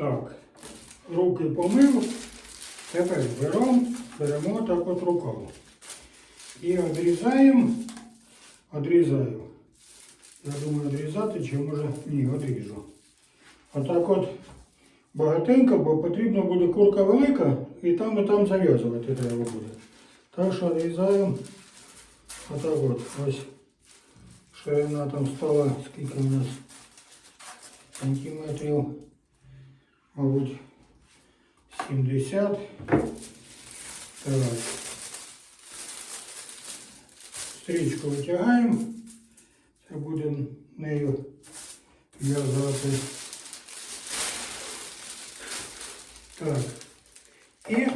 Так, руки помив. Тепер беремо, беремо так от рукав. І відрізаємо, відрізаю. Я думаю, відрізати чи може ні, відріжу. Отак от багатенько, бо потрібно буде курка велика і там і там зав'язувати треба буде. Так що відрізаємо отак от. Ось ширина там стала, скільки у нас сантиметрів, мабуть, 70. Так. Стрічку витягаємо. Це будемо нею в'язати. Так. І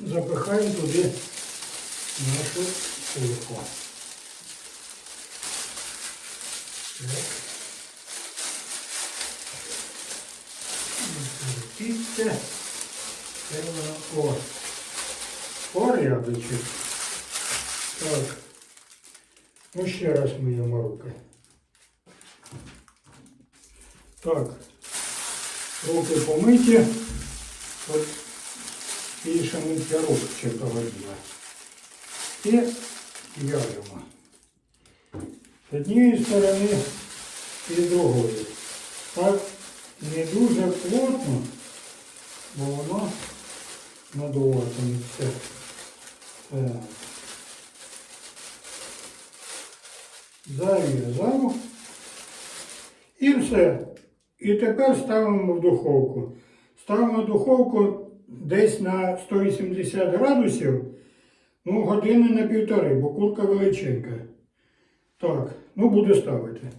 запихаємо туди нашу курку. Так. Піця. Це вона о. Порядочок. Так. Ну ще раз миємо руки. Так. Руки помиті. От більше миття рук, чим того. І в'яжемо. З однієї сторони і з другої. Так не дуже плотно, бо воно надуватиметься. Так. Зав'язав. І все. І тепер ставимо в духовку. Ставимо в духовку десь на 180 градусів, ну, години на півтори, бо курка величенька. Так, ну буду ставити.